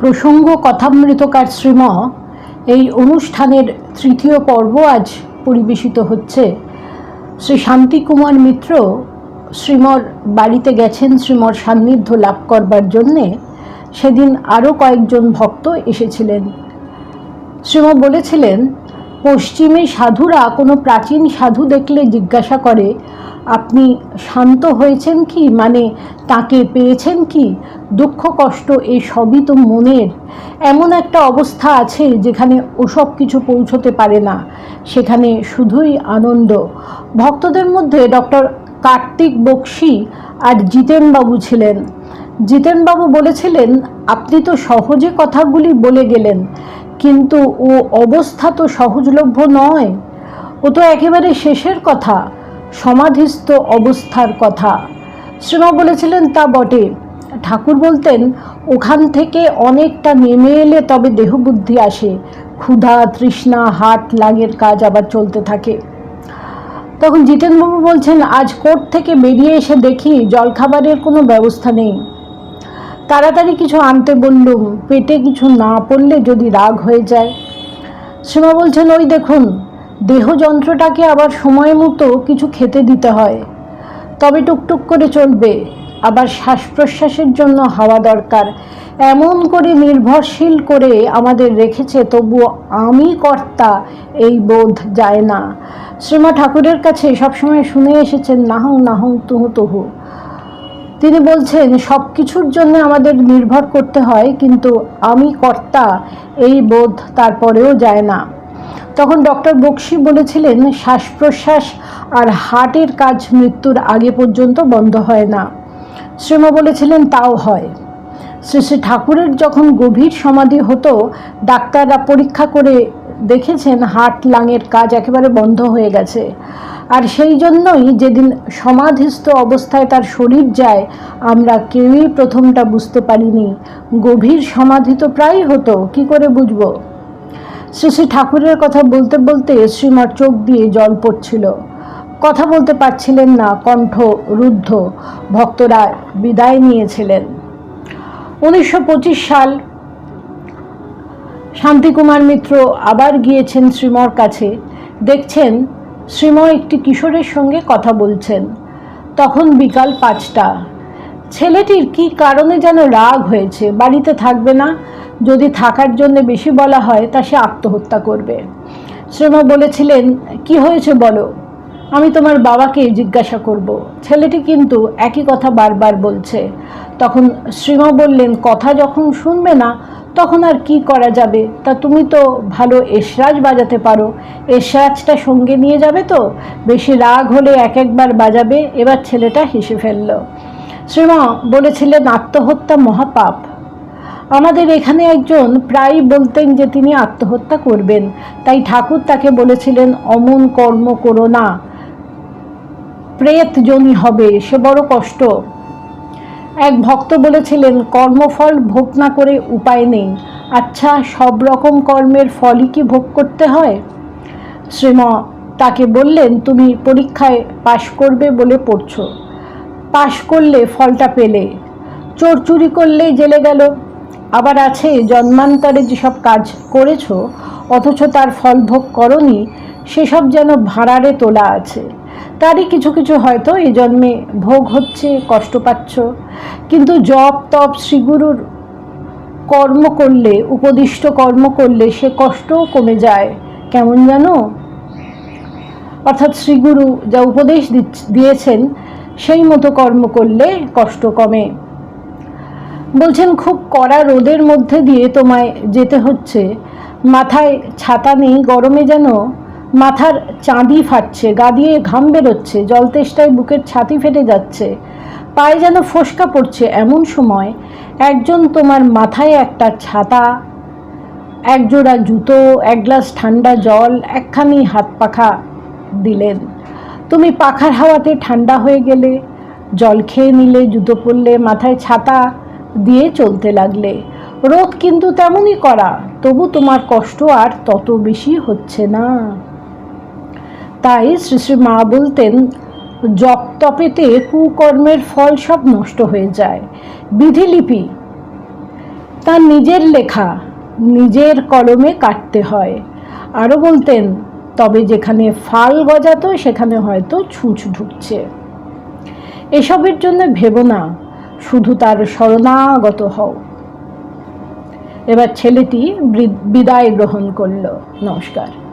প্রসঙ্গ কথামৃতকার শ্রীম, এই অনুষ্ঠানের তৃতীয় পর্ব আজ পরিবেশিত হচ্ছে। শ্রী শান্তিকুমার মিত্র শ্রীমর বাড়িতে গেছেন, শ্রীমর সান্নিধ্য লাভ করবার জন্যে। সেদিন আরও কয়েকজন ভক্ত এসেছিলেন। শ্রীম বলেছিলেন, পশ্চিমে সাধুরা কোনো প্রাচীন সাধু দেখলে জিজ্ঞাসা করে আপনি শান্ত হয়েছেন কি? মানে তাকে পেয়েছেন কি? দুঃখ, কষ্ট, এই সবই তো মনের। এমন একটা অবস্থা আছে যেখানে ওসব কিছু পৌঁছতে পারে না। সেখানে শুধুই আনন্দ। ভক্তদের মধ্যে ডক্টর কার্তিক বক্সি আর জিতেনবাবু ছিলেন। জিতেনবাবু বলেছিলেন, আপনি তো সহজে কথাগুলি বলে গেলেন, কিন্তু ও অবস্থা তো সহজলভ্য নয়। ও তো একেবারে শেষের কথা। সমাধিস্থ অবস্থার কথা। শ্রীমা বলেছিলেন, তা বটে। ঠাকুর বলতেন, ওখান থেকে অনেকটা নেমে এলে তবে দেহবুদ্ধি আসে। ক্ষুধা, তৃষ্ণা, হাট, লাগের কাজ আবার চলতে থাকে। তখন জিতেনবাবু বলছেন, আজ কোর্ট থেকে বেরিয়ে এসে দেখি জলখাবারের কোনো ব্যবস্থা নেই। তাড়াতাড়ি কিছু আনতে বললুম, পেটে কিছু না পড়লে যদি রাগ হয়ে যায়? সীমা বলছেন, ওই দেখুন দেহযন্ত্রটাকে আবার সময় মতো কিছু খেতে দিতে হয়। তবে টুকটুক করে চলবে। আবার শ্বাস প্রশ্বাসের জন্য হাওয়া দরকার। এমন করে নির্ভরশীল করে আমাদের রেখেছে তবু আমি কর্তা এই বোধ যায় না। শ্রীমা ঠাকুরের কাছে সবসময় শুনে এসেছেন, নাহং নাহং, তুহু তুহু। তিনি বলছেন সব কিছুর জন্য আমাদের নির্ভর করতে হয়, কিন্তু আমি কর্তা এই বোধ তারপরেও যায় না। তখন ডক্টর বক্সি বলেছিলেন শ্বাস প্রশ্বাস আর হার্টের কাজ মৃত্যুর আগে পর্যন্ত বন্ধ হয় না। শ্রীমা বলেছিলেন, তাও হয়। শ্রী শ্রী ঠাকুরের যখন গভীর সমাধি হতো, ডাক্তাররা পরীক্ষা করে দেখেছেন, হার্ট, লাঙের কাজ একেবারে বন্ধ হয়ে গেছে। আর সেই জন্যই যেদিন সমাধিস্থ অবস্থায় তার শরীর যায়, আমরা কেউই প্রথমটা বুঝতে পারিনি। গভীর সমাধি তো প্রায়ই হতো, কি করে বুঝব? শ্রী শ্রী ঠাকুরের কথা বলতে বলতে শ্রীমার চোখ দিয়ে জল পড়ছিল। কথা বলতে পারছিলেন না কণ্ঠ রুদ্ধ। ভক্তরা বিদায় নিয়েছিলেন। উনিশশো সাল শান্তিকুমার মিত্র আবার গিয়েছেন শ্রীমর কাছে। দেখছেন শ্রীময় একটি কিশোরের সঙ্গে কথা বলছেন। তখন বিকাল পাঁচটা। ছেলেটির কি কারণে যেন রাগ হয়েছে, বাড়িতে থাকবে না? যদি থাকার জন্য বেশি বলা হয়, তা সে আত্মহত্যা করবে। শ্রীমা বলেছিলেন, কি হয়েছে বলো? আমি তোমার বাবাকে জিজ্ঞাসা করব। ছেলেটি কিন্তু একই কথা বারবার বলছে। তখন শ্রীমা বললেন, কথা যখন শুনবে না, তখন আর কি করা যাবে? তা তুমি তো ভালো এসরাজ বাজাতে পারো। এসরাজটা সঙ্গে নিয়ে যাবে তো? বেশি রাগ হলে এক একবার বাজাবে। এবার ছেলেটা হেসে ফেলল। শ্রীমা বলেছিলেন, আত্মহত্যা মহাপাপ। আমাদের এখানে একজন প্রায়ই বলতেন যে তিনি আত্মহত্যা করবেন। তাই ঠাকুর তাকে বলেছিলেন, অমন কর্ম করো না। প্রেত জনি হবে, সে বড় কষ্ট। এক ভক্ত বলেছিলেন, কর্মফল ভোগ না করে উপায় নেই। আচ্ছা সব রকম কর্মের ফলই কি ভোগ করতে হয়? শ্রীম তাকে বললেন, তুমি পরীক্ষায় পাশ করবে বলে পড়ছো। পাশ করলে ফলটা পেলে। চোর চুরি করলেই জেলে গেল। আবার আছে, জন্মান্তরে যেসব কাজ করেছ, অথচ তার ফল ভোগ করনি, সেসব যেন ভাড়ারে তোলা আছে। তারই কিছু কিছু হয়তো এই জন্মে ভোগ হচ্ছে, কষ্ট পাচ্ছ। কিন্তু জপ, তপ, শ্রীগুরুর কর্ম করলে, উপদিষ্ট কর্ম করলে সে কষ্টও কমে যায়। কেমন জানো? অর্থাৎ শ্রীগুরু যা উপদেশ দিয়েছেন, সেই মতো কর্ম করলে কষ্ট কমে। বলছেন, খুব কড়া রোদের মধ্যে দিয়ে তোমায় যেতে হচ্ছে। মাথায় ছাতা নেই, গরমে যেন মাথার চাঁদি ফাটছে, গা দিয়ে ঘাম বেরোচ্ছে, জল তেষ্টায় বুকের ছাতি ফেটে যাচ্ছে। পায়ে যেন ফোসকা পড়ছে এমন সময়, একজন তোমার মাথায় একটা ছাতা এক জোড়া জুতো, এক গ্লাস ঠান্ডা জল, একখানি হাত পাখা দিলেন। তুমি পাখার হাওয়াতে ঠান্ডা হয়ে গেলে, জল খেয়ে নিলে, জুতো পরলে, মাথায় ছাতা দিয়ে চলতে লাগলে। রোদ কিন্তু তেমনই করা, তবু তোমার কষ্ট আর তত বেশি হচ্ছে না। তাই শ্রী শ্রী মা বলতেন জপ তপেতে কুকর্মের ফল সব নষ্ট হয়ে যায়। বিধিলিপি তার নিজের লেখা, নিজের কলমে কাটতে হয়। আরও বলতেন, তবে যেখানে ফাল গজাতো, সেখানে হয়তো ছুঁচ ঢুকছে। এসবের জন্য ভেবো না। শুধু তার শরণাগত হও। এবার ছেলেটি বিদায় গ্রহণ করল। নমস্কার।